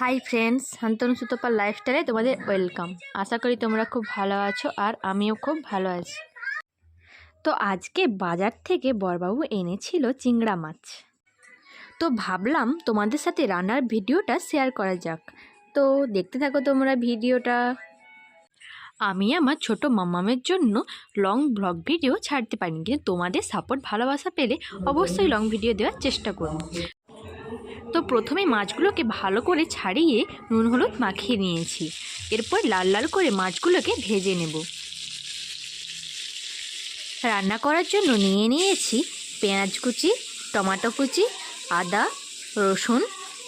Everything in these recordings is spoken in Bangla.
হাই ফ্রেন্ডস শান্তনু সুতপার লাইফস্টাইলে তোমাদের ওয়েলকাম আশা করি তোমরা খুব ভালো আছো আর আমিও খুব ভালো আছি। তো আজকে বাজার থেকে বরবাবু এনেছিল চিংড়া মাছ। তো ভাবলাম তোমাদের সাথে রান্নার ভিডিওটা শেয়ার করা যাক। তো দেখতে থাকো তোমরা ভিডিওটা। আমি আমার ছোট মামামের জন্য লং ব্লগ ভিডিও ছাড়তে পারিনি, কিন্তু তোমাদের সাপোর্ট ভালোবাসা পেলে অবশ্যই লং ভিডিও দেওয়ার চেষ্টা করব। তো প্রথমে মাছগুলোকে ভালো করে ছাড়িয়ে নুন হলুদ মাখিয়ে নিয়েছি। এরপর লাল লাল করে মাছগুলোকে ভেজে নেব। রান্না করার জন্য নিয়ে নিয়েছি পেঁয়াজ কুচি, টমাটো কুচি, আদা, রসুন,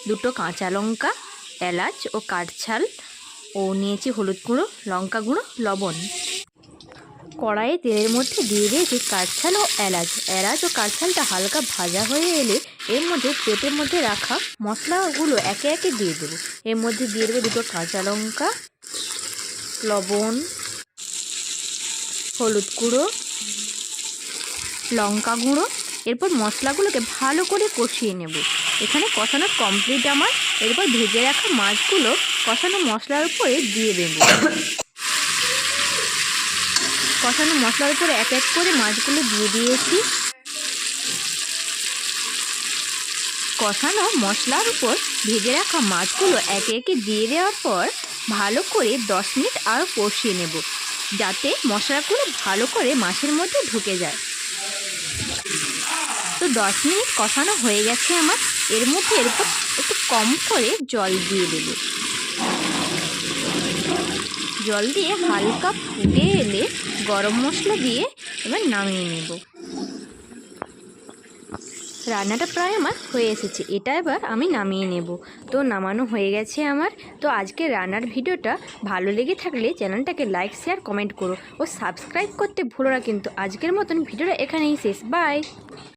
দুটো কাঁচা লঙ্কা, এলাচ ও কাঠছাল ও নিয়েছি হলুদ গুঁড়ো, লঙ্কা গুঁড়ো, লবণ। কড়াইয়ে তেলের মধ্যে দিয়ে দিয়েছি কাঠছাল ও এলাচ। এলাচ ও কাঠছালটা হালকা ভাজা হয়ে এলে এর মধ্যে পেটের মধ্যে রাখা মশলাগুলো একে একে দিয়ে দেবো। এর মধ্যে দিয়ে দেবো দুটো কাঁচা লঙ্কা, লবণ, হলুদ গুঁড়ো, লঙ্কা গুঁড়ো। এরপর মশলাগুলোকে ভালো করে কষিয়ে নেব। এখানে কষানো কমপ্লিট আমার। এরপর ভেজে রাখা মাছগুলো কষানো মশলার উপরে দিয়ে দেবো। কষানো মশলার উপরে এক এক করে মাছগুলো দিয়ে দিয়েছি। কষানো মশলার উপর ভেজে রাখা মাছগুলো একে একে দিয়ে দেওয়ার পর ভালো করে দশ মিনিট আরও কষিয়ে নেব, যাতে মশলাগুলো ভালো করে মাছের মধ্যে ঢুকে যায়। তো দশ মিনিট কষানো হয়ে গেছে আমার। এর মধ্যে এরপর একটু কম করে জল দিয়ে দেবো। জল দিয়ে হালকা ফুটে এলে গরম মশলা দিয়ে এবার নামিয়ে নেব। রান্নাটা প্রায় আমার হয়ে এসেছে। এটা এবার আমি নামিয়ে নেব। তো নামানো হয়ে গেছে আমার। তো আজকে রান্নার ভিডিওটা ভালো লেগে থাকলে চ্যানেলটাকে লাইক, শেয়ার, কমেন্ট করো। ও সাবস্ক্রাইব করতে ভুলো না কিন্তু। আজকের মতন ভিডিওটা এখানেই শেষ। বাই!